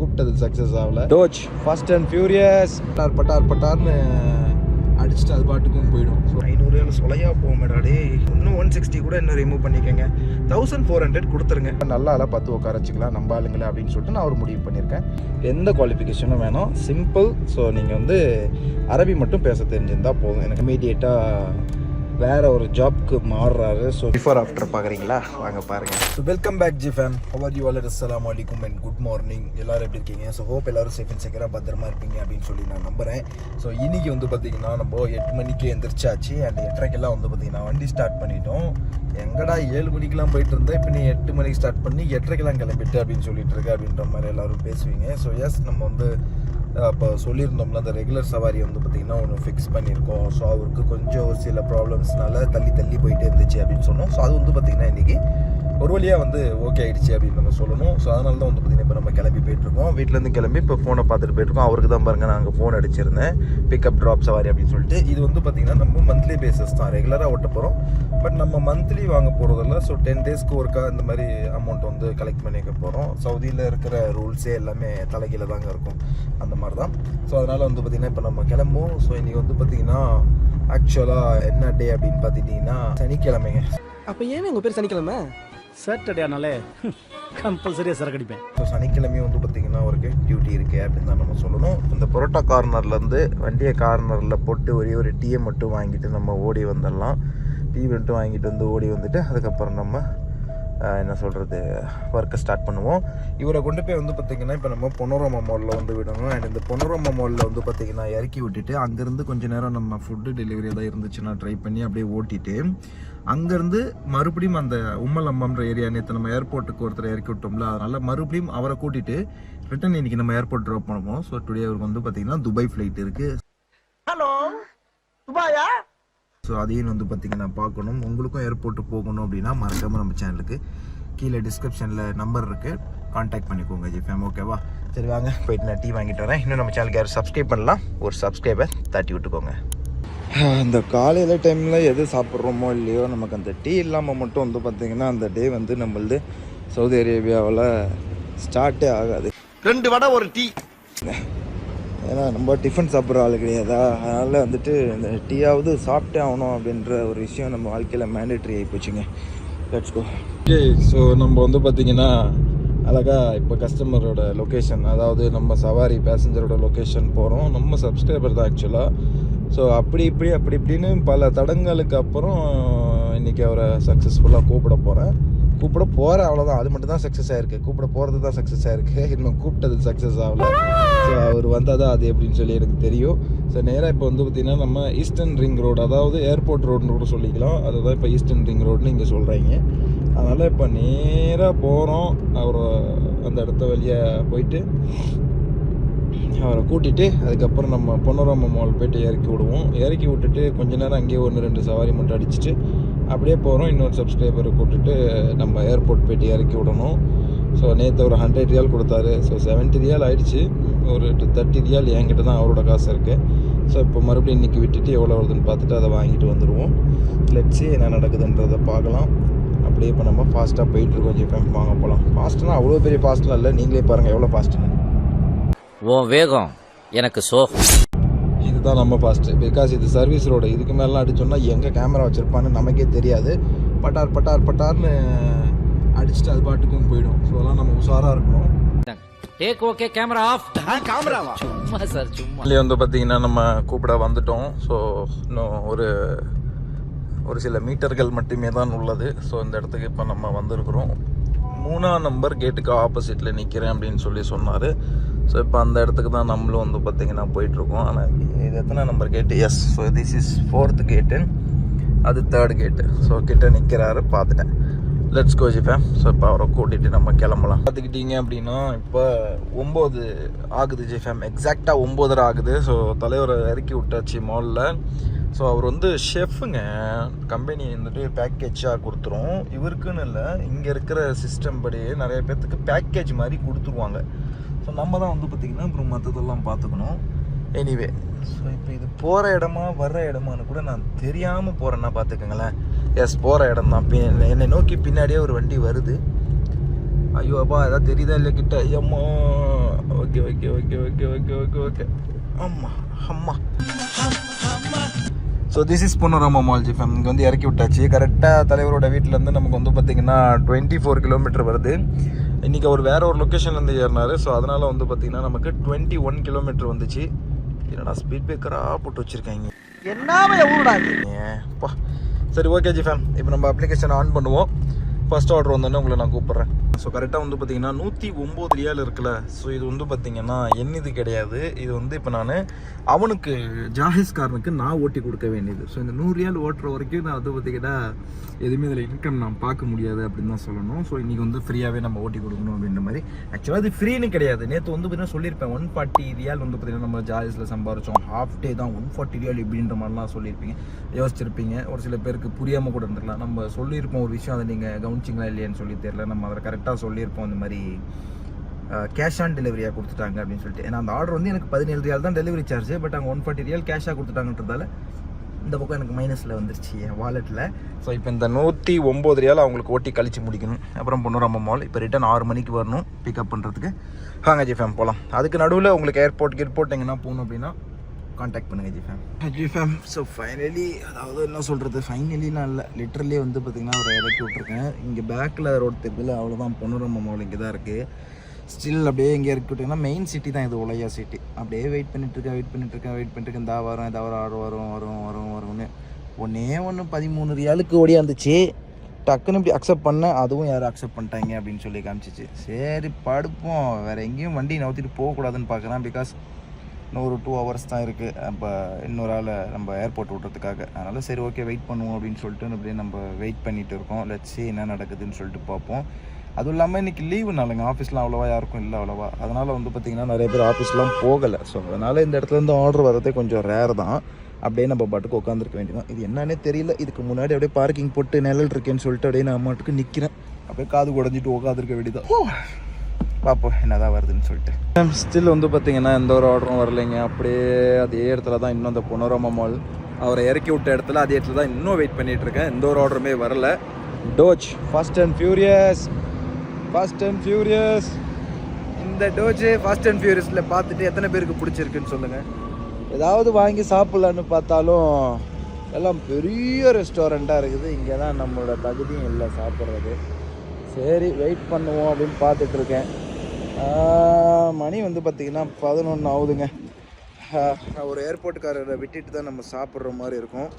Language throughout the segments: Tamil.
கூப்பிட்டது சக்ஸஸ் ஆகல. டோச் ஃபர்ஸ்ட் அண்ட் ஃபியூரியஸ் பட்டார் பட்டார் பட்டார்னு அடிச்சுட்டு அது பாட்டுக்கும் போயிடும். ஸோ ஐநூறு சொலையாக போகும் மேடாடே இன்னும் ஒன் சிக்ஸ்டி கூட இன்னும் ரிமூவ் பண்ணிக்கோங்க. தௌசண்ட் ஃபோர் ஹண்ட்ரட் கொடுத்துருங்க. நல்லா ஆளாக பத்து உட்கார வச்சுக்கலாம் நம்ம ஆளுங்களே அப்படின்னு சொல்லிட்டு நான் ஒரு முடிவு பண்ணியிருக்கேன். எந்த குவாலிஃபிகேஷனும் வேணும். சிம்பிள் ஸோ நீங்கள் வந்து அரபி மட்டும் பேச தெரிஞ்சிருந்தால் போதும். எனக்கு இமீடியட்டாக வேற ஒரு ஜாப்க்கு மாறுறாரு. ஸோ பிஃபோர் ஆஃப்டர் பார்க்குறீங்களா வாங்க பாருங்க. So welcome back G fam how are you all அஸ்லாம் வலைக்கும் அண்ட் குட் மார்னிங் எல்லாரும் எப்படி இருக்கீங்க? ஸோ ஹோப் எல்லாரும் சேஃப் அண்ட் செக்கராக பத்திரமா இருப்பீங்க அப்படின்னு சொல்லி நான் நம்புறேன். ஸோ இன்னைக்கு வந்து பார்த்தீங்கன்னா நம்ம எட்டு மணிக்கு எந்திரிச்சாச்சு. அண்ட் எட்டரைக்கெல்லாம் வந்து பார்த்தீங்கன்னா வண்டி ஸ்டார்ட் பண்ணிட்டோம். எங்கடா ஏழு மணிக்கெல்லாம் போயிட்டு இருந்தேன். இப்போ நீ எட்டு மணிக்கு ஸ்டார்ட் பண்ணி எட்டரைக்கெல்லாம் கிளம்பிட்டு அப்படின்னு சொல்லிட்டு இருக்க அப்படின்ற மாதிரி எல்லாரும் பேசுவீங்க. ஸோ எஸ் நம்ம வந்து அப்போ சொல்லியிருந்தோம்ல அந்த ரெகுலர் சவாரி வந்து பார்த்திங்கன்னா ஒன்று ஃபிக்ஸ் பண்ணியிருக்கோம். ஸோ அவருக்கு கொஞ்சம் ஒரு சில ப்ராப்ளம்ஸ்னால தள்ளி தள்ளி போயிட்டே இருந்துச்சு அப்படின்னு சொன்னோம். ஸோ அது வந்து பார்த்திங்கன்னா இன்றைக்கி ஒரு வழியாக வந்து ஓகே ஆகிடுச்சு அப்படின்னு நம்ம சொல்லணும். ஸோ அதனால தான் வந்து பார்த்திங்கன்னா இப்போ நம்ம கிளம்பி போயிட்டுருக்கோம். வீட்டிலேருந்து கிளம்பி இப்போ ஃபோனை பார்த்துட்டு போயிட்டுருக்கோம். அவருக்கு தான் பாருங்கள் நாங்கள் ஃபோன் அடிச்சிருந்தேன். பிக்கப் ட்ராப் சவாரி அப்படின்னு சொல்லிட்டு. இது வந்து பார்த்திங்கன்னா நம்ம மந்த்லி பேசிஸ் தான். ரெகுலராக ஓட்ட போகிறோம் பட் நம்ம மந்த்லி வாங்க போகிறதில்ல ஸோ டென் டேஸ்க்கு ஒருக்கா இந்த மாதிரி அமௌண்ட் வந்து கலெக்ட் பண்ணிக்க போகிறோம் சவுதியில் இருக்கிற ரூல்ஸே எல்லாமே தலைகீழ தாங்க இருக்கும். அந்த மாதிரி தான் ஸோ அதனால் வந்து பார்த்திங்கன்னா இப்போ நம்ம கிளம்புவோம். ஸோ இன்றைக்கி வந்து பார்த்திங்கன்னா ஆக்சுவலாக என்ன டே அப்படின்னு பார்த்துட்டிங்கன்னா சனிக்கிழமைங்க. அப்போ ஏன் உங்கள் பேர் சனிக்கிழமை? சாட்டர்டேனாலே கம்பல்சரியாக சரக்கு அடிப்பேன் ஸோ சனிக்கிழமையும் வந்து பார்த்திங்கன்னா ஒரு டியூட்டி இருக்குது அப்படின்னு தான் நம்ம சொல்லணும். இந்த புரோட்டா கார்னர்லேருந்து வண்டியை கார்னரில் போட்டு ஒரே ஒரு டீயை மட்டும் வாங்கிட்டு நம்ம ஓடி வந்துடலாம். டீ மட்டும் வாங்கிட்டு வந்து ஓடி வந்துட்டு அதுக்கப்புறம் நம்ம என்ன சொல்கிறது ஒர்க்கை ஸ்டார்ட் பண்ணுவோம். இவரை கொண்டு போய் வந்து பார்த்திங்கன்னா இப்போ நம்ம பொனோரமா மாலில் வந்து விடணும். அண்ட் இந்த பொனோரமா மாலில் வந்து பார்த்திங்கன்னா இறக்கி விட்டுட்டு அங்கேருந்து கொஞ்ச நேரம் நம்ம ஃபுட்டு டெலிவரி எதாவது இருந்துச்சுன்னா ட்ரை பண்ணி அப்படியே ஓட்டிட்டு அங்கேருந்து மறுபடியும் அந்த உம்மலம்மன்ற ஏரியா நேற்று நம்ம ஏர்போர்ட்டுக்கு ஒருத்தர் இறக்கி விட்டோம்ல அதனால் மறுபடியும் அவரை கூட்டிட்டு ரிட்டன் இன்னைக்கு நம்ம ஏர்போர்ட் ட்ராப் பண்ண போகிறோம் ஸோ டுடே அவருக்கு வந்து பார்த்தீங்கன்னா துபாய் ஃப்ளைட் இருக்குது ஹலோ துபாயா? ஸோ அதையும் வந்து பார்த்தீங்கன்னா பார்க்கணும். உங்களுக்கும் ஏர்போர்ட்டு போகணும் அப்படின்னா மறக்காமல் நம்ம சேனலுக்கு கீழே டிஸ்கிரிப்ஷனில் நம்பர் இருக்குது காண்டாக்ட் பண்ணிக்கோங்க ஜி ஃபேம் ஓகேவா சரி வாங்க. போயிட்டு நான் டீ வாங்கிட்டு வரேன். இன்னும் நம்ம சேனலுக்கு யாரும் சப்ஸ்கிரைப் பண்ணலாம் ஒரு சப்ஸ்கிரைபர் தட்டி விட்டுக்கோங்க. இந்த காலையில் டைமில் எது சாப்பிட்றோமோ இல்லையோ நமக்கு அந்த டீ இல்லாமல் மட்டும் வந்து பார்த்திங்கன்னா அந்த டே வந்து நம்மளது சவுதி அரேபியாவில் ஸ்டார்ட்டே ஆகாது. ரெண்டு வடை ஒரு டீ ஏன்னா நம்ம டிஃபன் சாப்பிட்ற ஆள் கிடையாதா. அதனால் வந்துட்டு இந்த டீயாவது சாப்பிட்டே ஆகணும் அப்படின்ற ஒரு விஷயம் நம்ம வாழ்க்கையில் மேண்டேட்ரி ஆகி போச்சுங்க. லெட்ஸ் கோ ஓகே ஸோ நம்ம வந்து பார்த்திங்கன்னா அழகாக இப்போ கஸ்டமரோட லொக்கேஷன் அதாவது நம்ம சவாரி பேசஞ்சரோட லொக்கேஷன் போகிறோம் நம்ம சப்ஸ்கிரைபர் தான் ஆக்சுவலாக ஸோ அப்படி இப்படி அப்படி இப்படின்னு பல தடங்களுக்கு அப்புறம் இன்றைக்கி அவரை சக்ஸஸ்ஃபுல்லாக கூப்பிட போகிறேன் கூப்பிட போகிறேன் அவ்வளோதான் அது மட்டும் தான் சக்ஸஸ் ஆகிருக்கு கூப்பிட போகிறது தான் சக்ஸஸ் ஆகிருக்கு இன்னும் கூப்பிட்டது சக்ஸஸ் ஆகல. ஸோ அவர் வந்தால் தான் அது எப்படின்னு சொல்லி எனக்கு தெரியும். ஸோ நேராக இப்போ வந்து பார்த்திங்கன்னா நம்ம ஈஸ்டர்ன் ரிங் ரோடு அதாவது ஏர்போர்ட் ரோடுன்னு கூட சொல்லிக்கலாம். அதுதான் இப்போ ஈஸ்டர்ன் ரிங் ரோடுன்னு இங்கே சொல்கிறாங்க அதனால் இப்போ நேராக போகிறோம் அவர் அந்த இடத்த வழியாக போயிட்டு அவரை கூட்டிகிட்டு அதுக்கப்புறம் நம்ம பொன்னராம மால் போய்ட்டு இறக்கி விடுவோம். இறக்கி விட்டுட்டு கொஞ்ச நேரம் அங்கேயே ஒன்று ரெண்டு சவாரி மட்டும் அடிச்சுட்டு அப்படியே போகிறோம் இன்னொரு சப்ஸ்கிரைபரை கூப்பிட்டுட்டு நம்ம ஏர்போர்ட் போயிட்டு இறக்கி விடணும். ஸோ நேற்று ஒரு ஹண்ட்ரட் ரியால் கொடுத்தாரு. ஸோ 70 ரியால் ஆகிடுச்சு ஒரு தேர்ட்டி ரியால் என்கிட்ட தான் அவரோட காசு இருக்குது ஸோ இப்போ மறுபடியும் இன்றைக்கி விட்டுட்டு எவ்வளோ வருதுன்னு பார்த்துட்டு அதை வாங்கிட்டு வந்துடுவோம் லெட்ஸி என்ன நடக்குதுன்றதை பார்க்கலாம். அப்படியே இப்போ நம்ம ஃபாஸ்ட்டாக போயிட்டுருக்கோம் ஜிஃபேம் வாங்க போகலாம் ஃபாஸ்ட்னா அவ்வளோ பெரிய ஃபாஸ்ட்லாம் இல்லை. நீங்களே பாருங்கள் எவ்வளோ ஃபாஸ்ட்டுன்னு உன் வேகம். எனக்கு சோகம். இதுதான் நம்ம ஃபாஸ்ட்டு பிகாஸ் இது சர்வீஸ் ரோடு இதுக்கு மேலாம் அடிச்சோம்னா எங்கே கேமரா வச்சுருப்பான்னு நமக்கே தெரியாது. பட்டார் பட்டார் பட்டார்னு அடிச்சுட்டு அது பாட்டுக்கும் போயிடும். ஸோ அதெல்லாம் நம்ம உஷாராக இருக்கணும். டேக் ஓகே கேமரா ஆஃப் காமராவா சும்மா சார் சும்மா. இதுலேயே வந்து பார்த்திங்கன்னா நம்ம கூப்பிட வந்துட்டோம். ஸோ இன்னும் ஒரு ஒரு சில மீட்டர்கள் மட்டுமே தான் உள்ளது. ஸோ இந்த இடத்துக்கு இப்போ நம்ம வந்திருக்கிறோம். மூணாம் நம்பர் கேட்டுக்கு ஆப்போசிட்டில் நிற்கிறேன் அப்படின்னு சொல்லி சொன்னார். ஸோ இப்போ அந்த இடத்துக்கு தான் நம்மளும் வந்து பார்த்திங்கன்னா போயிட்டுருக்கோம். ஆனால் இது எத்தனை number gate yes so this is fourth gate அது தேர்ட் கேட்டு ஸோ கிட்டே நிற்கிறாரு பார்த்துட்டேன் லெட்ஸ் கோ ஜிஃபேம் ஸோ இப்போ அவரை கூட்டிகிட்டு நம்ம கிளம்பலாம். பார்த்துக்கிட்டீங்க அப்படின்னா இப்போ ஒம்பது ஆகுது ஜிஃபேம் எக்ஸாக்டாக ஒம்போதரை ஆகுது. ஸோ தலைவரை இறக்கி விட்டாச்சு மாலில் ஸோ அவர் வந்து ஷெஃப்புங்க கம்பெனி வந்துட்டு பேக்கேஜாக கொடுத்துரும். இவருக்குன்னு இல்லை இங்கே இருக்கிற சிஸ்டம் படி நிறைய பேர்த்துக்கு பேக்கேஜ் மாதிரி கொடுத்துருவாங்க. ஸோ நம்ம தான் வந்து பார்த்திங்கன்னா அப்புறம் மற்றதெல்லாம் பார்த்துக்கணும். எனிவே ஸோ இப்போ இது போகிற இடமா வர்ற இடமான்னு கூட நான் தெரியாமல் போகிறேன்னா பார்த்துக்கோங்களேன். எஸ் போகிற இடம் தான் என்னை நோக்கி பின்னாடியே ஒரு வண்டி வருது. ஐயோ அப்பா எதாவது தெரியுதா இல்லை கிட்ட? ஐயம்மா okay okay okay okay okay okay okay அம்மா அம்மா. ஸோ திஸ் இஸ் பொன்னராமா மால் ஜிஃபம் இங்கே வந்து இறக்கி விட்டாச்சு. கரெக்டாக தலைவரோட வீட்டிலேருந்து நமக்கு வந்து பார்த்திங்கன்னா டுவெண்ட்டி ஃபோர் கிலோமீட்டர் வருது. இன்றைக்கி அவர் வேற ஒரு லொக்கேஷன்லேருந்து ஏறினார். ஸோ அதனால் வந்து பார்த்திங்கன்னா நமக்கு டுவெண்ட்டி ஒன் கிலோமீட்டர் வந்துச்சு. என்னடா ஸ்பீட் பிரேக்கராக போட்டு வச்சுருக்காங்க. ஏப்பா சரி ஓகே ஜி ஃபேம் இப்போ நம்ம அப்ளிகேஷன் ஆன் பண்ணுவோம். ஃபர்ஸ்ட் ஆர்டர் வந்தோடனே உங்களை நான் கூப்பிட்றேன். ஸோ கரெக்டாக வந்து பார்த்தீங்கன்னா நூற்றி ஒம்பது ரியால் இருக்குல்ல. ஸோ இது வந்து பார்த்தீங்கன்னா என்னது கிடையாது. இது வந்து இப்போ நான் அவனுக்கு ஜாஹிஸ்காரனுக்கு நான் ஓட்டி கொடுக்க வேண்டியது. ஸோ இந்த நூறு ரியால் ஓட்டுற வரைக்கும் நான் வந்து பார்த்தீங்கன்னா எதுவுமே இதில் இன்கம் நான் பார்க்க முடியாது அப்படின்னு தான் சொல்லணும். ஸோ இன்றைக்கி வந்து ஃப்ரீயாகவே நம்ம ஓட்டி கொடுக்கணும் அப்படின்ற மாதிரி. ஆக்சுவலாக அது ஃப்ரீன்னு கிடையாது. நேற்று வந்து பார்த்தீங்கன்னா சொல்லியிருப்பேன் ஒன் ஃபார்ட்டி ரியால் வந்து பார்த்தீங்கன்னா நம்ம ஜாஹிஸில் சம்பாரிச்சோம். ஹாஃப் டே தான் ஒன் ஃபார்ட்டி ரியால் இப்படின்ற மாதிரிலாம் சொல்லியிருப்பீங்க. யோசிச்சிருப்பீங்க. ஒரு சில பேருக்கு புரியாமல் கூட இருந்திருக்கலாம். நம்ம சொல்லியிருப்போம் ஒரு விஷயம் அதை நீங்கள் கவனிச்சிங்களா இல்லையான்னு சொல்லி தெரியல. நம்ம அதை கரெக்டாக சொல்லியிருப்போம் இந்த மாதிரி கேஷ் ஆன் டெலிவரியாக கொடுத்துட்டாங்க அப்படின்னு சொல்லிட்டு. ஏன்னா அந்த ஆர்டர் வந்து எனக்கு பதினேழு ரியால் தான் டெலிவரி சார்ஜ் பட் அங்கே ஒன் ஃபார்ட்டி ரியால் கேஷாக கொடுத்துட்டாங்கன்றதால இந்த பக்கம் எனக்கு மைனஸில் வந்துருச்சு என் வாலெட்டில் ஸோ இப்போ இந்த நூற்றி ஒம்பது ரியால் அவங்களுக்கு ஓட்டி கழிச்சு முடிக்கணும். அப்புறம் பொண்ணுராம மால் இப்போ ரிட்டன் ஆறு மணிக்கு வரணும் பிக்கப் பண்ணுறதுக்கு வாங்க ஜி ஃபேம் போகலாம் அதுக்கு நடுவில் உங்களுக்கு ஏர்போர்ட் கிர்போர்ட் எங்கன்னா போகணும் அப்படின்னா காண்டாக்ட் பண்ணுங்கள் G fame G fame so finally அதாவது என்ன சொல்கிறது ஃபைனலிலாம் இல்லை. லிட்ரலி வந்து பார்த்திங்கன்னா ஒரு இறக்கி விட்ருக்கேன் இங்கே பேக்கில் ரோடு தெப்பில் அவ்வளோதான் பொண்ணுராம மால் இங்கே தான் இருக்குது ஸ்டில் அப்படியே இங்கே இறக்கி மெயின் சிட்டி தான் இது உலையா சிட்டி அப்படியே வெயிட் பண்ணிட்டுருக்கேன் வெயிட் பண்ணிட்டுருக்கேன் வெயிட் பண்ணிட்டுருக்கேன் இந்த வரும் இதா வரும் ஆறு வரும் வரும் வரும் வரும்னு. ஒன்றே ஒன்று பதிமூணு ரியாலுக்கு ஓடியாந்துச்சு டக்குன்னு இப்படி அக்செப்ட் பண்ணேன். அதுவும் யாரும் அக்செப்ட் பண்ணிட்டாங்க அப்படின்னு சொல்லி காமிச்சிச்சு. சரி படுப்போம். வேறு எங்கேயும் வண்டி நவுத்திட்டு போகக்கூடாதுன்னு பார்க்குறேன் பிகாஸ் இன்னும் ஒரு டூ ஹவர்ஸ் தான் இருக்குது அப்போ இன்னொரு ஆளை நம்ம ஏர்போர்ட் விட்றதுக்காக. அதனால் சரி ஓகே வெயிட் பண்ணுவோம் அப்படின்னு சொல்லிட்டு அப்படியே நம்ம வெயிட் பண்ணிட்டு இருக்கோம். லட்சி என்ன நடக்குதுன்னு சொல்லிட்டு பார்ப்போம். அதுவும் இல்லாமல் இன்றைக்கி லீவு நாளுங்க ஆஃபீஸ்லாம் அவ்வளோவா யாருக்கும் இல்லை அவ்வளோவா. அதனால் வந்து பார்த்திங்கன்னா நிறைய பேர் ஆஃபீஸ்லாம் போகலை. ஸோ அதனால் இந்த இடத்துல இருந்து ஆர்டர் வரதே கொஞ்சம் ரேர் தான். அப்படியே நம்ம பாட்டுக்கு உட்காந்துருக்க வேண்டியதான் இது என்னன்னே தெரியல. இதுக்கு முன்னாடி அப்படியே பார்க்கிங் போட்டு நிழல் இருக்கேன்னு சொல்லிட்டு அப்படியே நான் மாட்டுக்கு நிற்கிறேன் அப்படியே காது குடஞ்சிட்டு உட்காந்துருக்க வேண்டியதான் பார்ப்போம் என்னதான் வருதுன்னு சொல்லிட்டு. ஸ்டில் வந்து பார்த்தீங்கன்னா எந்த ஒரு ஆர்டரும் வரலைங்க. அப்படியே அதே இடத்துல தான் இன்னும் அந்த பொனோரமா மால் அவரை இறக்கி விட்ட இடத்துல அதே இடத்துல தான் இன்னும் வெயிட் பண்ணிட்டு இருக்கேன். எந்த ஒரு ஆர்டருமே வரல. Dodge fast and furious fast and furious இந்த டோஜ் ஃபாஸ்ட் அண்ட் ஃபியூரியஸில் பார்த்துட்டு எத்தனை பேருக்கு பிடிச்சிருக்குன்னு சொல்லுங்கள் ஏதாவது வாங்கி சாப்பிட்லான்னு பார்த்தாலும் எல்லாம் பெரிய ரெஸ்டாரண்ட்டாக இருக்குது. இங்கே தான் நம்மளோட தகுதியும் இல்லை சாப்பிட்றது சரி வெயிட் பண்ணுவோம் அப்படின்னு ஆஹ், மணி வந்து பார்த்திங்கன்னா பதினொன்று ஆகுதுங்க. ஒரு ஏர்போர்ட்டுக்காரரை விட்டுட்டு தான் நம்ம சாப்பிட்ற மாதிரி இருக்கும்.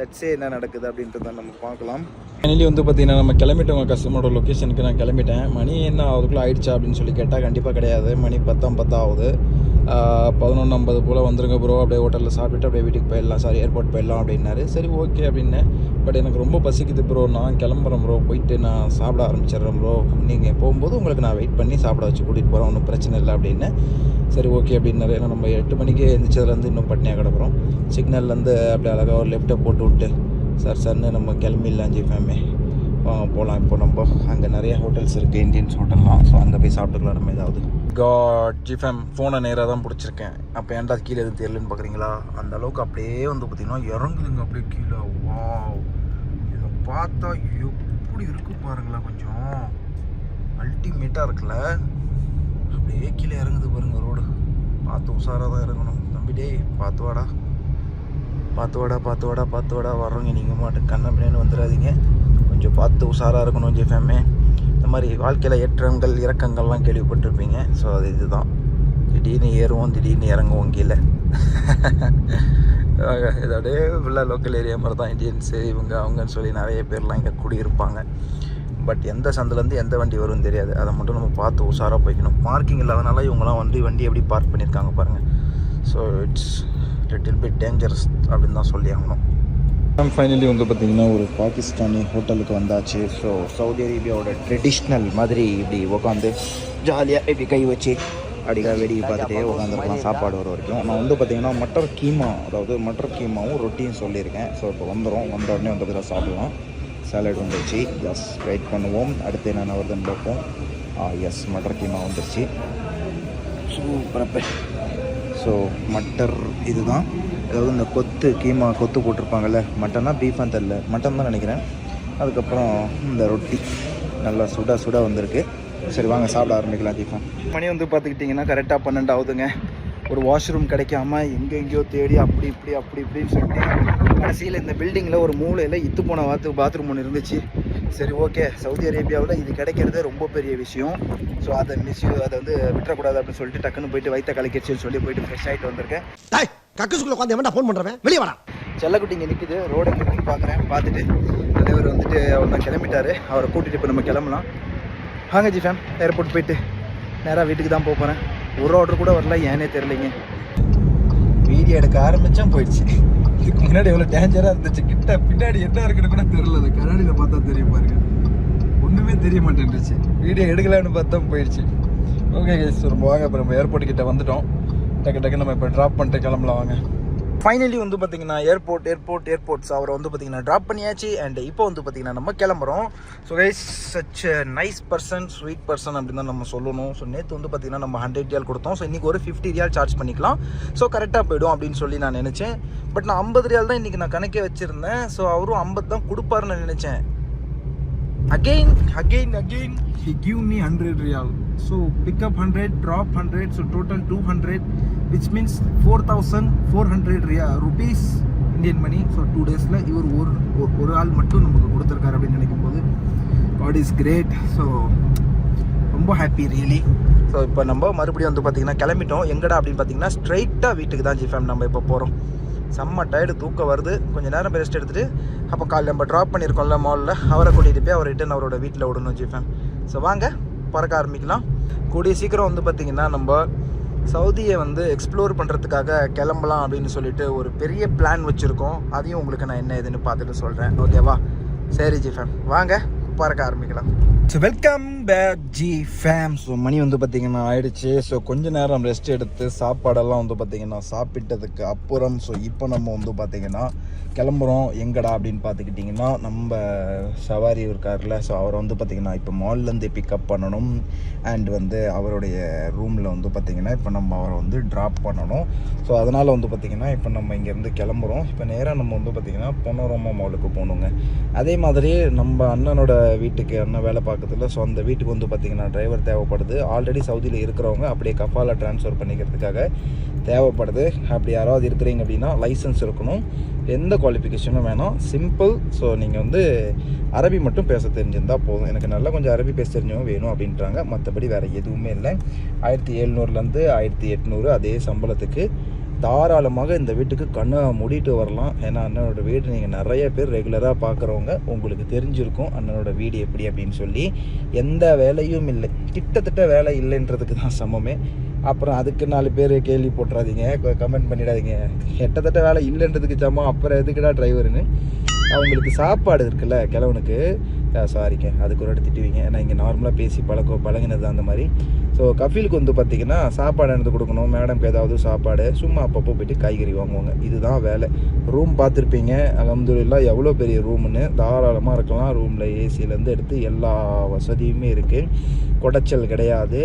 லட்சே என்ன நடக்குது அப்படின்றத நம்ம பார்க்கலாம். ஃபைனலி வந்து பார்த்தீங்கன்னா நம்ம கிளம்பிட்டோங்க கஸ்டமரோட லொக்கேஷனுக்கு நான் கிளம்பிட்டேன். மணி என்ன அதுக்குள்ளே ஆயிடுச்சா அப்படின்னு சொல்லி கேட்டால் கண்டிப்பாக கிடையாது. மணி பத்தாம் பத்தாவது பதினொன்று ஐம்பது போல் வந்துருங்க ப்ரோ அப்படியே ஹோட்டலில் சாப்பிட்டு அப்படியே வீட்டுக்கு போயிடலாம் சாரி ஏர்போர்ட் போயிடலாம் அப்படின்னாரு. சரி ஓகே அப்படின்னேன் பட் எனக்கு ரொம்ப பசிக்குது ப்ரோ நான் கிளம்புறேன் ப்ரோ போயிட்டு நான் சாப்பிட ஆரம்பிச்சிடுறேன் ப்ரோ நீங்கள் போகும்போது உங்களுக்கு நான் வெயிட் பண்ணி சாப்பிட வச்சு கூட்டிகிட்டு போகிறேன் ஒன்றும் பிரச்சனை இல்லை அப்படின்னு. சரி ஓகே அப்படின்னாரு. ஏன்னா நம்ம எட்டு மணிக்கு எழுந்திரிச்சதுலேருந்து இன்னும் பட்னியாக கிடக்குறோம். சிக்னல்லேருந்து அப்படியே அழகாக ஒரு லெஃப்ட்டை போட்டு விட்டு சார் சார்னு நம்ம கிளம்பிடலாம் ஜிஃபேமே போகலாம் இப்போ நம்ம அங்கே நிறைய ஹோட்டல்ஸ் இருக்குது இந்தியன்ஸ் ஹோட்டல்லாம் ஸோ அங்கே போய் சாப்பிட்டுக்கலாம் நம்ம ஏதாவது. காட் ஜிஃபேம் ஃபோனை நேராக தான் பிடிச்சிருக்கேன். அப்போ ஏன்டா கீழே எதுவும் தெரியலன்னு பார்க்குறீங்களா அந்த அளவுக்கு அப்படியே வந்து பார்த்தீங்கன்னா இறங்குதுங்க. அப்படியே கீழே. வா இதை பார்த்தா எப்படி இருக்கு பாருங்களேன் கொஞ்சம். அல்டிமேட்டாக இருக்குல்ல? அப்படியே கீழே இறங்குது பாருங்கள் ரோடு. பார்த்து உஷாராக தான் இறங்கணும். தம்பி டேய் பார்த்து வாடா. பார்த்து வாடா பார்த்து வாடா பார்த்து வாடா. வர்றவங்க நீங்கள் மாட்டு கண்ண பின்னாடி வந்துடாதீங்க. கொஞ்சம் பார்த்து உஷாராக இருக்கணும் ஜெஃபேமே இந்த மாதிரி வாழ்க்கையில் ஏற்றங்கள் இறக்கங்கள்லாம் கேள்விப்பட்டிருப்பீங்க. ஸோ அது இதுதான். திடீர்னு ஏறுவோம் திடீர்னு இறங்குவோம் கீழே. இதோடய ஃபுல்லாக லோக்கல் ஏரியா மாதிரி தான். இண்டியன்ஸு இவங்க அவங்கன்னு சொல்லி நிறைய பேர்லாம் இங்கே குடியிருப்பாங்க. பட் எந்த சந்திலேருந்து எந்த வண்டி வரும்னு தெரியாது. அதை மட்டும் நம்ம பார்த்து உஷாராக போய்க்கணும். பார்க்கிங் இல்லாதனால இவங்கலாம் வந்து வண்டி எப்படி பார்க் பண்ணியிருக்காங்க பாருங்கள் so it's little bit dangerous அப்படின்னு தான் சொல்லி ஆகணும். ஃபைனலி வந்து பார்த்திங்கன்னா ஒரு பாகிஸ்தானி ஹோட்டலுக்கு வந்தாச்சு. ஸோ சவுதி அரேபியாவோட ட்ரெடிஷ்னல் மாதிரி இப்படி உட்காந்து ஜாலியாக இப்படி கை வச்சு அப்படிக்கா வெடியை பார்த்துட்டே உட்காந்துருக்கலாம் சாப்பாடு வர வரைக்கும். நான் வந்து பார்த்திங்கன்னா மட்டர் கீமா அதாவது மட்டர் கீமாவும் ரொட்டியும் சொல்லியிருக்கேன். ஸோ இப்போ வந்துடும் வந்த உடனே வந்து பார்த்தா சாப்பிடலாம். சாலட் வந்துருச்சு. எஸ் வெயிட் பண்ணுவோம். அடுத்து என்னென்ன வருதுன்னு பார்ப்போம். எஸ் மட்டர் கீமா வந்துருச்சு. சூப்பரப்பே ஸோ மட்டர் இதுதான். அதாவது இந்த கொத்து கீமா கொத்து போட்டிருப்பாங்கல்ல மட்டனா பீஃபான்னு தெரில மட்டன் தான் நினைக்கிறேன். அதுக்கப்புறம் இந்த ரொட்டி. நல்லா சுட சுட வந்திருக்கு. சரி வாங்க சாப்பிட ஆரம்பிக்கலாம் தீபம் மணி வந்து பார்த்துக்கிட்டிங்கன்னா கரெக்டாக பன்னெண்டு ஆகுதுங்க. ஒரு வாஷ்ரூம் கிடைக்காம எங்கே எங்கேயோ தேடி அப்படி இப்படி அப்படி இப்படின்னு சொல்லிட்டு கடைசியில் இந்த பில்டிங்கில் ஒரு மூலையில் இத்து போன பாத்து பாத்ரூம் ஒன்று இருந்துச்சு. சரி ஓகே சவுதி அரேபியாவில் இது கிடைக்கிறது ரொம்ப பெரிய விஷயம். ஸோ அதை மிஸ் அதை வந்து விட்டுறக்கூடாது அப்படின்னு சொல்லிட்டு டக்குன்னு போயிட்டு வைத்த கலைக்கச்சின்னு சொல்லி போயிட்டு ஃப்ரெஷ் ஆகிட்டு வந்திருக்கேன். டேய் கக்கசுக்குள்ள உட்காந்து எவன்டா ஃபோன் பண்றவன்? வெளிய வாடா. செல்லக்குட்டி இங்கே நிற்குது ரோடு நிற்குன்னு பார்க்குறேன் பார்த்துட்டு தலைவர் வந்துட்டு அவர் தான் கிளம்பிட்டாரு. அவரை கூட்டிகிட்டு இப்போ நம்ம கிளம்பலாம். வாங்க ஜி ஃபேம் ஏர்போர்ட் போயிட்டு நேராக வீட்டுக்கு தான் போக போகிறேன் ஒரு ஆர்டர் கூட வரல. ஏனே தெரிலிங்க வீடியோ எடுக்க ஆரம்பித்தா போயிடுச்சு. இதுக்கு முன்னாடி எவ்வளோ டேஞ்சராக இருந்துச்சு. கிட்ட பின்னாடி என்ன இருக்குன்னு கூட தெரில அந்த கண்ணாடியில் பார்த்தா தெரியும் பாருங்க. ஒன்றுமே தெரிய மாட்டேன்ருச்சு வீடியோ எடுக்கலான்னு பார்த்தா போயிடுச்சு. ஓகே ஸோ ரொம்ப வாங்க இப்போ நம்ம ஏர்போர்ட் கிட்ட வந்துட்டோம். டக்கு டக்கு நம்ம இப்போ ட்ராப் பண்ணிட்டு கிளம்பலாம் வாங்க. ஃபைனலி வந்து பார்த்தீங்கன்னா ஏர்போர்ட் ஏர்போர்ட் ஏர்போர்ட்ஸ் அவரை வந்து பார்த்தீங்கன்னா ட்ராப் பண்ணியாச்சு. அண்ட் இப்போ வந்து பார்த்தீங்கன்னா நம்ம கிளம்புறோம். So guys such nice person sweet person அப்படின்னு தான் நம்ம சொல்லணும். ஸோ நேற்று வந்து பார்த்தீங்கன்னா நம்ம ஹண்ட்ரட் ரியால் கொடுத்தோம். ஸோ இன்றைக்கி ஒரு ஃபிஃப்டி ரியால் சார்ஜ் பண்ணிக்கலாம். ஸோ கரெக்டாக போயிடும் அப்படின்னு சொல்லி நான் நினச்சேன். பட் நான் ஐம்பது ரியால் தான் இன்றைக்கி நான் கணக்கே வச்சுருந்தேன். ஸோ அவரும் ஐம்பது தான் கொடுப்பாருன்னு நினச்சேன். Again again again he give me 100 real so pick up 100 drop 100 so total 200 which means 4400 ரியா rupees Indian money so two டேஸில் இவர் ஒரு ஒரு- ஒரு ஆள் மட்டும் நமக்கு கொடுத்துருக்காரு அப்படின்னு நினைக்கும் போது காட் இஸ் கிரேட் ஸோ ரொம்ப ஹாப்பி ரியலி ஸோ இப்போ நம்ம மறுபடியும் வந்து பார்த்திங்கன்னா கிளம்பிட்டோம். எங்கடா அப்படின்னு பார்த்தீங்கன்னா ஸ்ட்ரைட்டாக வீட்டுக்கு தான் ஜிஃபேம் நம்ம இப்போ போகிறோம் செம்ம டயர்டு தூக்கம் வருது. கொஞ்சம் நேரம் ரெஸ்ட் எடுத்துகிட்டு அப்போ காலையில் நம்ம ட்ராப் பண்ணியிருக்கோம்ல மாலில் அவரை கூட்டிகிட்டு போய் அவர் ரிட்டன் அவரோட வீட்டில் விடணும் ஜிஃபேம் ஸோ வாங்க பறக்க ஆரம்பிக்கலாம். கூடிய சீக்கிரம் வந்து பார்த்திங்கன்னா நம்ம சவுதியை வந்து எக்ஸ்ப்ளோர் பண்ணுறதுக்காக கிளம்பலாம் அப்படின்னு சொல்லிட்டு ஒரு பெரிய பிளான் வச்சுருக்கோம். அதையும் உங்களுக்கு நான் என்ன ஏதுன்னு பார்த்துட்டு சொல்கிறேன் ஓகேவா சரி ஜிஃபேம் வாங்க பறக்க ஆரம்பிக்கலாம். So welcome back G fame so மணி வந்து பார்த்திங்கன்னா ஆயிடுச்சு. ஸோ கொஞ்ச நேரம் ரெஸ்ட் எடுத்து சாப்பாடெல்லாம் வந்து பார்த்திங்கன்னா சாப்பிட்டதுக்கு அப்புறம் ஸோ இப்போ நம்ம வந்து பார்த்திங்கன்னா கிளம்புறோம். எங்கடா அப்படின்னு பார்த்துக்கிட்டிங்கன்னா நம்ம சவாரி இருக்கார்ல ஸோ அவரை வந்து பார்த்திங்கன்னா இப்போ மால்லேருந்து பிக்கப் பண்ணணும். அண்ட் வந்து அவருடைய ரூமில் வந்து பார்த்திங்கன்னா இப்போ நம்ம அவரை வந்து ட்ராப் பண்ணணும். ஸோ அதனால் வந்து பார்த்திங்கன்னா இப்போ நம்ம இங்கேருந்து கிளம்புறோம். இப்போ நேராக நம்ம வந்து பார்த்திங்கன்னா பொனோரமா மாலுக்கு போகணுங்க. அதே மாதிரி நம்ம அண்ணனோட வீட்டுக்கு அண்ணன் வேலை பக்கத்தில். ஸோ அந்த வீட்டுக்கு வந்து பார்த்திங்கன்னா டிரைவர் தேவைப்படுது. ஆல்ரெடி சவுதியில் இருக்கிறவங்க அப்படியே கஃபால ட்ரான்ஸ்ஃபர் பண்ணிக்கிறதுக்காக தேவைப்படுது. அப்படி யாராவது இருக்கிறீங்க அப்படின்னா லைசன்ஸ் இருக்கணும். எந்த குவாலிஃபிகேஷனும் வேணாம். சிம்பிள் ஸோ நீங்கள் வந்து அரபி மட்டும் பேச தெரிஞ்சிருந்தால் போதும். எனக்கு நல்லா கொஞ்சம் அரபி பேச தெரிஞ்சவங்க வேணும் அப்படின்றாங்க. மற்றபடி வேறு எதுவுமே இல்லை. ஆயிரத்தி எழுநூறுலேருந்து ஆயிரத்தி எட்நூறு அதே சம்பளத்துக்கு தாராளமாக இந்த வீட்டுக்கு கண்ணை மூடிட்டு வரலாம். ஏன்னா அண்ணனோட வீடு நீங்கள் நிறைய பேர் ரெகுலராக பார்க்குறவங்க உங்களுக்கு தெரிஞ்சிருக்கும் அண்ணனோட வீடு எப்படி அப்படின்னு சொல்லி. எந்த வேலையும் இல்லை. கிட்டத்தட்ட வேலை இல்லைன்றதுக்கு தான் சமமே. அப்புறம் அதுக்கு நாலு பேர் கேள்வி போட்டுறாதீங்க. கமெண்ட் பண்ணிடாதீங்க. கிட்டத்தட்ட வேலை இல்லைன்றதுக்கு சமம். அப்புறம் எதுக்குடா டிரைவருன்னு அவங்களுக்கு சாப்பாடு இருக்குல்ல கிழவனுக்கு. சாரிங்க அதுக்கு ஒரு வாட்டி திட்டுவீங்க. ஏன்னா இங்கே நார்மலாக பேசி பழக்க பழகினது அந்த மாதிரி. ஸோ கஃபீலுக்கு வந்து பார்த்திங்கன்னா சாப்பாடு எடுத்து கொடுக்கணும். மேடம்க்கு ஏதாவது சாப்பாடு சும்மா அப்பப்போ போயிட்டு காய்கறி வாங்குவாங்க. இதுதான் வேலை. ரூம் பார்த்துருப்பீங்க. அலமதுல்லா எவ்வளோ பெரிய ரூம்னு தாராளமாக இருக்கலாம். ரூமில் ஏசிலேருந்து எடுத்து எல்லா வசதியுமே இருக்குது குடைச்சல் கிடையாது.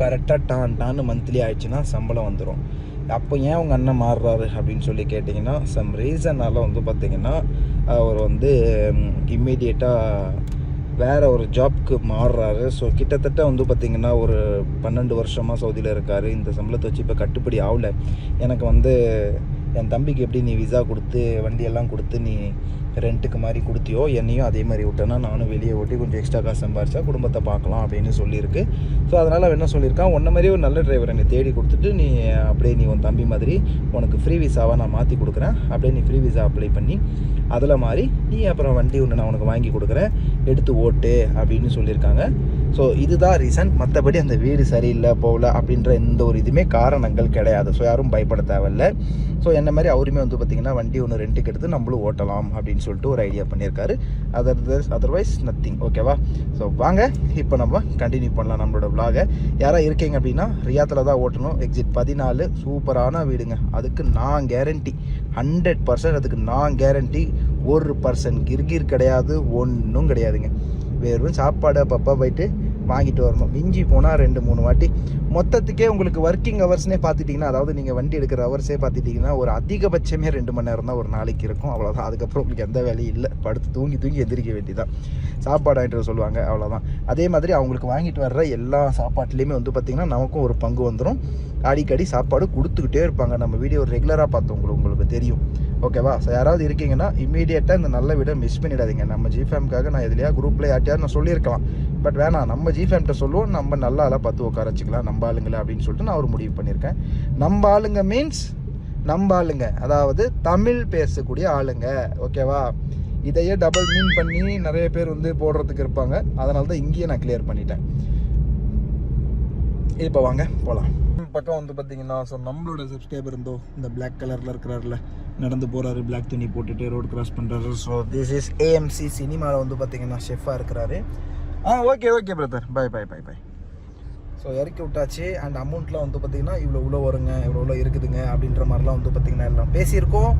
கரெக்டாக டான் டான்னு மந்த்லி ஆயிடுச்சுன்னா சம்பளம் வந்துடும் அப்போ ஏன் உங்கள் அண்ணன் மாறுறாரு அப்படின்னு சொல்லி கேட்டிங்கன்னா சம் ரீசனால் வந்து பார்த்திங்கன்னா அவர் வந்து இம்மிடியேட்டாக வேறு ஒரு ஜாப்க்கு மாறுறாரு. ஸோ கிட்டத்தட்ட வந்து பார்த்திங்கன்னா ஒரு பன்னெண்டு வருஷமாக சவுதியில் இருக்கார். இந்த சம்பளத்தை வச்சு இப்போ கட்டுப்படி ஆகல. எனக்கு வந்து என் தம்பிக்கு எப்படி நீ விசா கொடுத்து வண்டியெல்லாம் கொடுத்து நீ ரெண்ட்டுக்கு மாதிரி கொடுத்தியோ என்னையும் அதே மாதிரி விட்டேன்னா நானும் வெளியே ஓட்டி கொஞ்சம் எக்ஸ்ட்ரா காசு சம்பாரிச்சா குடும்பத்தை பார்க்கலாம் அப்படின்னு சொல்லியிருக்கு. ஸோ அதனால் அவன் என்ன சொல்லியிருக்கான்? உன்ன மாதிரி ஒரு நல்ல டிரைவர் என்னை தேடி கொடுத்துட்டு நீ அப்படியே நீ உன் தம்பி மாதிரி உனக்கு ஃப்ரீ விசாவாக நான் மாற்றி கொடுக்குறேன். அப்படியே நீ ஃப்ரீ விசா அப்ளை பண்ணி அதில் மாதிரி நீ அப்புறம் வண்டி ஒன்று நான் உனக்கு வாங்கி கொடுக்குறேன். எடுத்து ஓட்டு அப்படின்னு சொல்லியிருக்காங்க. ஸோ இதுதான் ரீசன் மற்றபடி அந்த வீடு சரியில்லை போகல அப்படின்ற எந்த ஒரு இதுவுமே காரணங்கள் கிடையாது. ஸோ யாரும் பயப்பட தேவையில்ல. ஸோ என்ன மாதிரி அவருமே வந்து பார்த்திங்கன்னா வண்டி ஒன்று ரெண்ட்டுக்கு எடுத்து நம்மளும் ஓட்டலாம் அப்படின்னு சொல்லிட்டு ஒரு ஐடியா பண்ணியிருக்காரு. அதர் அதர்வைஸ் நத்திங் ஓகேவா ஸோ வாங்க இப்போ நம்ம கண்டினியூ பண்ணலாம் நம்மளோட vlog-அ யாராவது இருக்கீங்க அப்படின்னா ரியாத்தில் தான் ஓட்டணும். எக்ஸிட் பதினாலு சூப்பரான வீடுங்க. அதுக்கு நான் கேரண்டி ஹண்ட்ரட் பர்சன்ட் அதுக்கு நான் கேரண்டி ஒரு பர்சன்ட் கிர்கிர் கிடையாது ஒன்றும் கிடையாதுங்க. வெறும் சாப்பாடு அப்பப்போ போயிட்டு வாங்கிட்டு வரணும். மிஞ்சி போனால் ரெண்டு மூணு வாட்டி. மொத்தத்துக்கே உங்களுக்கு ஒர்க்கிங் ஹவர்ஸ்னே பார்த்துட்டிங்கன்னா அதாவது நீங்கள் வண்டி எடுக்கிற ஹவர்ஸே பார்த்துட்டிங்கன்னா ஒரு அதிகபட்சமே ரெண்டு மணி நேரம் தான் ஒரு நாளைக்கு இருக்கும். அவ்வளோதான் அதுக்கப்புறம் உங்களுக்கு எந்த வேலையும் இல்லை. படுத்து தூங்கி தூங்கி எந்திரிக்க வேண்டியதான் சாப்பாடு வாங்கிட்டு சொல்லுவாங்க. அவ்வளோதான் அதே மாதிரி அவங்களுக்கு வாங்கிட்டு வர்ற எல்லா சாப்பாட்டுலேயுமே வந்து பார்த்திங்கன்னா நமக்கும் ஒரு பங்கு வந்துடும் அடிக்கடி சாப்பாடு கொடுத்துக்கிட்டே இருப்பாங்க. நம்ம வீடியோ ரெகுலராக பார்த்தவங்களுக்கு உங்களுக்கு தெரியும். ஓகேவா ஸோ யாராவது இருக்கீங்கன்னா இமீடியட்டாக இந்த நல்ல வீடை மிஸ் பண்ணிடாதீங்க. நம்ம ஜிஃபேம்காக நான் எதுலையா குரூப்பில் யார்ட்டையாவது நான் சொல்லியிருக்கலாம். பட் வேணாம். நம்ம ஜிஃபேம்கிட்ட சொல்லுவோம். நம்ம நல்லா ஆளாக பார்த்து உட்கார வச்சுக்கலாம். நம்ம ஆளுங்களை அப்படின்னு சொல்லிட்டு நான் ஒரு முடிவு பண்ணியிருக்கேன். நம்ம ஆளுங்க மீன்ஸ் நம்ம ஆளுங்க. அதாவது தமிழ் பேசக்கூடிய ஆளுங்க. ஓகேவா இதையே டபுள் மீன் பண்ணி நிறைய பேர் வந்து போடுறதுக்கு இருப்பாங்க. அதனால தான் இங்கேயே நான் கிளியர் பண்ணிட்டேன். இப்போ வாங்க போகலாம் பக்கம் வந்து பார்த்தீங்கன்னா ஸோ நம்மளோட சப்ஸ்கிரைபர் இருந்தோ இந்த பிளாக் கலரில் இருக்கிறாருல நடந்து போகிறாரு பிளாக் துணி போட்டுட்டு ரோடு கிராஸ் பண்ணுறாரு ஸோ திஸ் இஸ் ஏஎம்சி சினிமாவில் வந்து பார்த்தீங்கன்னா ஷெஃபாக இருக்கிறாரு. ஆ okay okay brother bye bye bye bye so இறக்கி விட்டாச்சு. அண்ட் அமௌண்ட்லாம் வந்து பார்த்தீங்கன்னா இவ்வளோ இவ்வளோ வருங்க இவ்வளோ இவ்வளோ இருக்குதுங்க அப்படின்ற மாதிரிலாம் வந்து பார்த்தீங்கன்னா எல்லாம் பேசியிருக்கோம்.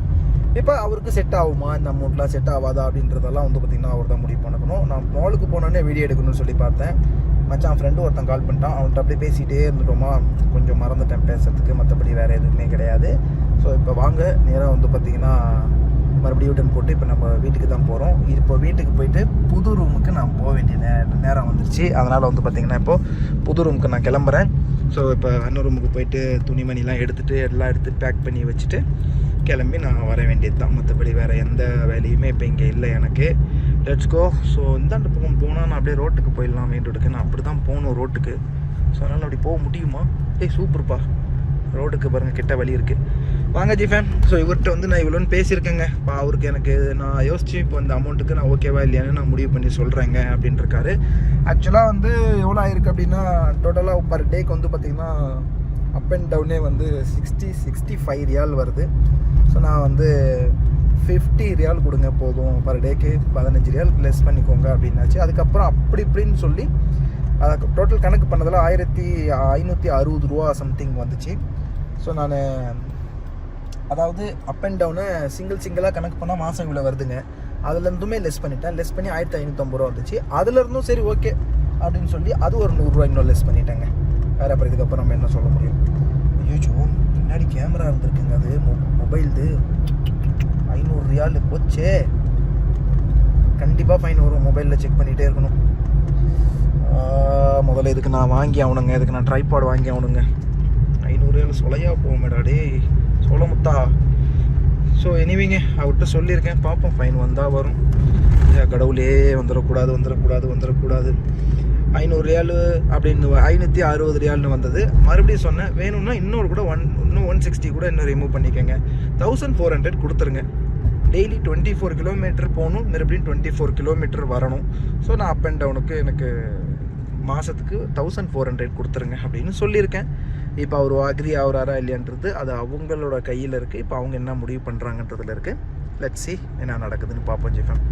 இப்போ அவருக்கு செட் ஆகுமா? இந்த அமௌண்ட்லாம் செட் ஆகாதா? அப்படின்றதெல்லாம் வந்து பார்த்திங்கன்னா அவர் தான் முடிவு பண்ணணும். நான் மாலுக்கு போனோடனே வீடியோ எடுக்கணும்னு சொல்லி பார்த்தேன். மச்சான் ஃப்ரெண்டு ஒருத்தன் கால் பண்ணிட்டான். அவன்கிட்ட அப்படியே பேசிகிட்டே இருந்துட்டோமா? கொஞ்சம் மறந்துட்டேன் பேசுறதுக்கு. மற்றபடி வேறு எதுவுமே கிடையாது. ஸோ இப்போ வாங்க. நேராக வந்து பார்த்தீங்கன்னா மறுபடியும் யூட்டன் போட்டு இப்போ நம்ம வீட்டுக்கு தான் போகிறோம் இப்போ வீட்டுக்கு போயிட்டு புது ரூமுக்கு நான் போக வேண்டிய நே நேரம் வந்துருச்சு. அதனால் வந்து பார்த்திங்கன்னா இப்போது புது ரூமுக்கு நான் கிளம்புறேன். ஸோ இப்போ அண்ணன் ரூமுக்கு போயிட்டு துணிமணிலாம் எடுத்துகிட்டு எல்லாம் எடுத்து பேக் பண்ணி வச்சுட்டு கிளம்பி நான் வர வேண்டியது தான். மற்றபடி வேறு எந்த வேலையுமே இப்போ இங்கே இல்லை எனக்கு. லெட்ஸ் கோ ஸோ இந்தாண்ட பக்கம் போனால் நான் அப்படியே ரோட்டுக்கு போயிடலாம் மெயின் ரோட்டுக்கு நான் அப்படி தான் போகணும் ரோட்டுக்கு. ஸோ அதனால் அப்படி போக முடியுமா? ஏய் சூப்பர்ப்பா. ரோடுக்கு பாருங்கள் கிட்ட வழி இருக்குது வாங்க ஜிஃபேன். ஸோ இவர்கிட்ட வந்து நான் இவ்வளோன்னு பேசியிருக்கேங்க. இப்போ அவருக்கு எனக்கு நான் யோசிச்சு இப்போ இந்த அமௌண்ட்டுக்கு நான் ஓகேவா இல்லையான்னு நான் முடிவு பண்ணி சொல்கிறேங்க அப்படின்னு இருக்காரு. ஆக்சுவலாக வந்து எவ்வளோ ஆயிருக்கு அப்படின்னா டோட்டலாக பர் டேக்கு வந்து பார்த்திங்கன்னா அப் அண்ட் டவுனே வந்து சிக்ஸ்டி சிக்ஸ்டி ஃபைவ் ரியால் வருது. ஸோ நான் வந்து ஃபிஃப்டி ரியால் கொடுங்க போதும் பர் டேக்கு பதினஞ்சு ரியால் லெஸ் பண்ணிக்கோங்க அப்படின்னாச்சு. அதுக்கப்புறம் அப்படி இப்படின்னு சொல்லி அதுக்கு டோட்டல் கணக்கு பண்ணதில் ஆயிரத்தி ஐநூற்றி அறுபது ரூபா சம்திங் வந்துச்சு. ஸோ நான் அதாவது அப் அண்ட் டவுனு சிங்கிள் சிங்கிளாக கணக்கு பண்ணால் மாதம் இவ்வளோ வருதுங்க. அதுலேருந்துமே லெஸ் பண்ணிட்டேன். லெஸ் பண்ணி ஆயிரத்தி ஐநூற்றம்பது ரூபா வந்துச்சு. அதுலேருந்தும் சரி ஓகே அப்படின்னு சொல்லி அது ஒரு நூறுரூவா இன்னும் லெஸ் பண்ணிட்டேங்க. வேறு அப்புறம் இதுக்கப்புறம் நம்ம என்ன சொல்ல முடியும்? ஐயோ பின்னாடி கேமரா இருந்திருக்குங்க அது. மொபைல்து ஐநூறு ரியால் போச்சே. கண்டிப்பாக ஃபைன் வரும். மொபைலில் செக் பண்ணிகிட்டே இருக்கணும். முதல்ல இதுக்கு நான் வாங்கி ஆகணுங்க. இதுக்கு நான் ட்ரைபாட் வாங்கி ஆகணுங்க. ஐநூறு சொலையாக சொலையா போகும் டேய். சொல்ல முத்தா. ஸோ எனிவிங்க அவர்கிட்ட சொல்லியிருக்கேன். பார்ப்போம் ஃபைன் வந்தால் வரும். கடவுளே வந்துடக்கூடாது வந்துடக்கூடாது வந்துடக்கூடாது ஐநூறு ரியாலு அப்படின்னு ஐநூற்றி அறுபது ரியால்னு வந்தது. மறுபடியும் சொன்னேன் வேணும்னா இன்னொரு கூட ஒன் இன்னும் ஒன் சிக்ஸ்டி கூட இன்னும் ரிமூவ் பண்ணிக்கோங்க. தௌசண்ட் ஃபோர் ஹண்ட்ரட் கொடுத்துருங்க. டெய்லி டுவெண்ட்டி ஃபோர் கிலோமீட்டர் போகணும் மறுபடியும் டுவெண்ட்டி ஃபோர் கிலோமீட்டர் வரணும். ஸோ நான் அப் அண்ட் டவுனுக்கு எனக்கு மாதத்துக்கு தௌசண்ட் ஃபோர் ஹண்ட்ரட் கொடுத்துருங்க அப்படின்னு சொல்லியிருக்கேன். இப்போ அவர் அக்ரி ஆகுறாரா இல்லையான்றது அது அவங்களோட கையில் இருக்குது இப்போ அவங்க என்ன முடிவு பண்ணுறாங்கன்றதுல இருக்குது லெட் சி என்ன நடக்குதுன்னு பார்ப்போம் ஜிஃபேம்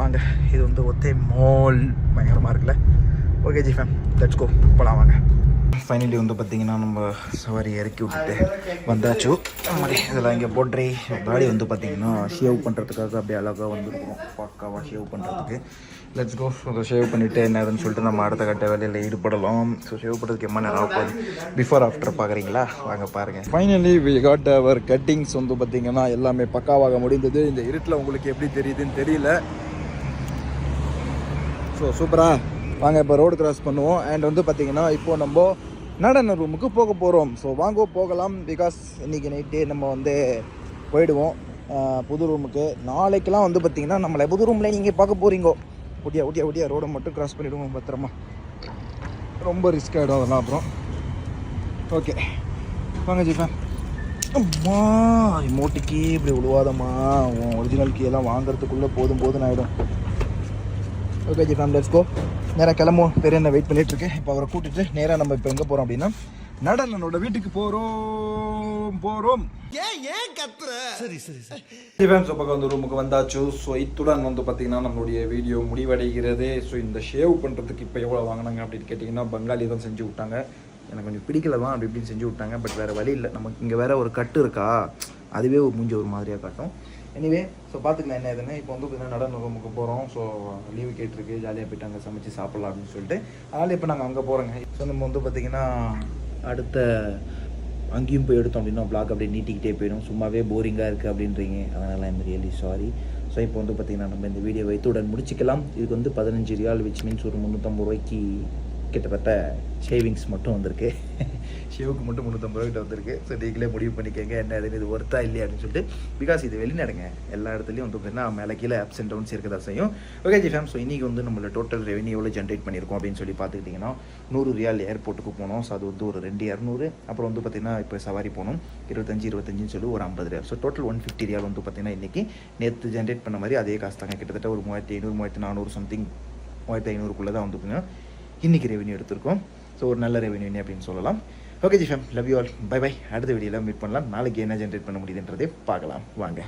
வாங்க இது வந்து ஒத்தே மால் பயங்கரமாக இருக்குல்ல. ஓகே ஜிஃபேம் லெட்ஸ் கோ போகலாம் வாங்க. ஃபைனலி வந்து பார்த்தீங்கன்னா நம்ம சவாரி இறக்கி விட்டுட்டு வந்தாச்சு. மாதிரி இதெல்லாம் இங்கே போட்ரி பாடி வந்து பார்த்தீங்கன்னா ஷேவ் பண்ணுறதுக்காக அப்படியே அழகாக வந்துருக்கோம். பக்காவாக ஷேவ் பண்ணுறதுக்கு லெட்ஸ் கோ ஷேவ் பண்ணிவிட்டு என்ன ஏதுன்னு சொல்லிட்டு நம்ம அடுத்த கட்ட வேலையில் ஈடுபடலாம். ஸோ ஷேவ் பண்ணுறதுக்கு எம்மா நேரம் ஆக போகுது பிஃபோர் ஆஃப்டர் பார்க்குறீங்களா வாங்க பாருங்கள் finally we got our cuttings வந்து பார்த்தீங்கன்னா எல்லாமே பக்காவாக முடிந்தது. இந்த இருட்டில் உங்களுக்கு எப்படி தெரியுதுன்னு தெரியல. ஸோ சூப்பராக வாங்க இப்போ ரோடு கிராஸ் பண்ணுவோம். அண்ட் வந்து பார்த்திங்கன்னா இப்போது நம்ம நடன ரூமுக்கு போக போகிறோம் ஸோ வாங்க போகலாம். பிகாஸ் இன்றைக்கி நைட்டே நம்ம வந்து போயிடுவோம். புது ரூமுக்கு நாளைக்கெலாம் வந்து பார்த்திங்கன்னா நம்மளை புது ரூமில் நீங்கள் பார்க்க போகிறீங்கோ ஒட்டியா ஒட்டியா ஒட்டியா ரோடை மட்டும் கிராஸ் பண்ணிவிடுவோம் பத்திரமா. ரொம்ப ரிஸ்க் ஆகிடும் அதெல்லாம் அப்புறம். ஓகே வாங்க ஜிஃபா அம்மா ரிமோட்டுக்கே இப்படி விழுவாதம்மா உன் ஒரிஜினல் கீ எல்லாம் வாங்குறதுக்குள்ளே போதும் போதும் ஆகிடும் okay G fame let's go நேராக கிளம்புவோம். பெரிய என்ன வெயிட் பண்ணிட்டு இருக்கேன். இப்போ அவரை கூட்டிட்டு நேராக நம்ம இப்போ எங்கே போகிறோம் அப்படின்னா நடனனோட வீட்டுக்கு போகிறோம் போகிறோம் சரி சரி சரி. டிஃபென்ஸ் பக்கம் வந்து ரூமுக்கு வந்தாச்சு. ஸோ இத்துடன் வந்து பார்த்தீங்கன்னா நம்மளுடைய வீடியோ முடிவடைகிறது. ஸோ இந்த ஷேவ் பண்ணுறதுக்கு இப்போ எவ்வளோ வாங்கினாங்க அப்படின்னு கேட்டிங்கன்னா பங்காளி தான் செஞ்சு விட்டாங்க. எனக்கு கொஞ்சம் பிடிக்கல தான் அப்படி இப்படின்னு செஞ்சு விட்டாங்க. பட் வேறு வழி இல்லை. நமக்கு இங்கே வேற ஒரு கட்டு இருக்கா? அதுவே ஒரு மூஞ்சி ஒரு மாதிரியாக காட்டும். எனிவே ஸோ பார்த்துக்கலாம் என்ன ஏதுன்னு. இப்போ வந்து பார்த்தீங்கன்னா நடன ரூமுக்கு போகிறோம் ஸோ லீவு கேட்டிருக்கு. ஜாலியாக போயிட்டு அங்கே சமைச்சு சாப்பிட்லாம் அப்படின்னு சொல்லிட்டு. அதனால் இப்போ நாங்கள் அங்கே போகிறோங்க ஸோ நம்ம வந்து பார்த்திங்கன்னா அடுத்த அங்கேயும் போய் எடுத்தோம் அப்படின்னா பிளாக் அப்படியே நீட்டிக்கிட்டே போயிடும். சும்மாவே போரிங்காக இருக்குது அப்படின்றீங்க. அதனால் ஐம் ரியலி சாரி ஸோ இப்போ வந்து பார்த்திங்கன்னா நம்ம இந்த வீடியோ வைத்துடன் முடிச்சிக்கலாம். இதுக்கு வந்து பதினஞ்சு ரியால் விச் மீன்ஸ் ஒரு முந்நூற்றம்பது ரூபாய்க்கு கிட்டத்தட்ட ஷேவிங்ஸ் மட்டும் வந்திருக்கு. ஷேவுக்கு மட்டும் முந்நூற்றம்பது ரூபாய்க்கு வந்திருக்கு. ஸோ நீங்களே முடிவு பண்ணிக்கோங்க. என்ன இதுன்னு இது ஒர்த்தா இல்லையா அப்படின்னு சொல்லிட்டு. பிகாஸ் இது வெளிநடங்க. எல்லா இடத்துலையும் வந்து பார்த்தீங்கன்னா மேலே கீழே அப்ஸ் அண்ட் டவுன்ஸ் இருக்க தான் செய்யும். ஓகே ஜி ஃபேம் ஸோ இன்றைக்கி வந்து நம்மளோட டோட்டல் ரெவன்யூ எவ்வளோ ஜென்ரேட் பண்ணியிருக்கோம் அப்படின்னு சொல்லி பார்த்துக்கிட்டிங்கன்னா நூறு ரியால் ஏர்போர்ட்டுக்கு போனோம். ஸோ அது வந்து ஒரு ரெண்டு இரநூறு. அப்புறம் வந்து பார்த்திங்கன்னா இப்போ சவாரி போனோம். இருபத்தஞ்சி இருபத்தஞ்சுன்னு சொல்லி ஒரு ஐம்பது ரியால் so total one fifty riyal வந்து பார்த்திங்கன்னா இன்றைக்கி நேற்று ஜென்ரேட் பண்ண மாதிரி அதே காசு தாங்க. கிட்டத்தட்ட ஒரு மூவாயிரத்தி ஐநூறு மூவாயிரத்தி நானூறு சம்திங் மூவாயிரத்தி ஐநூறுக்குள்ளே தான் வந்து பார்த்தீங்கன்னா இன்றைக்கி ரெவன்யூ எடுத்திருக்கோம். ஸோ ஒரு நல்ல ரெவன்யூ அப்படின்னு சொல்லலாம். Okay G fame love you all bye bye அடுத்த வீடியோவில் மீட் பண்ணலாம். நாளைக்கு என்ன ஜென்ரேட் பண்ண முடியுதுன்றதே பார்க்கலாம். வாங்க.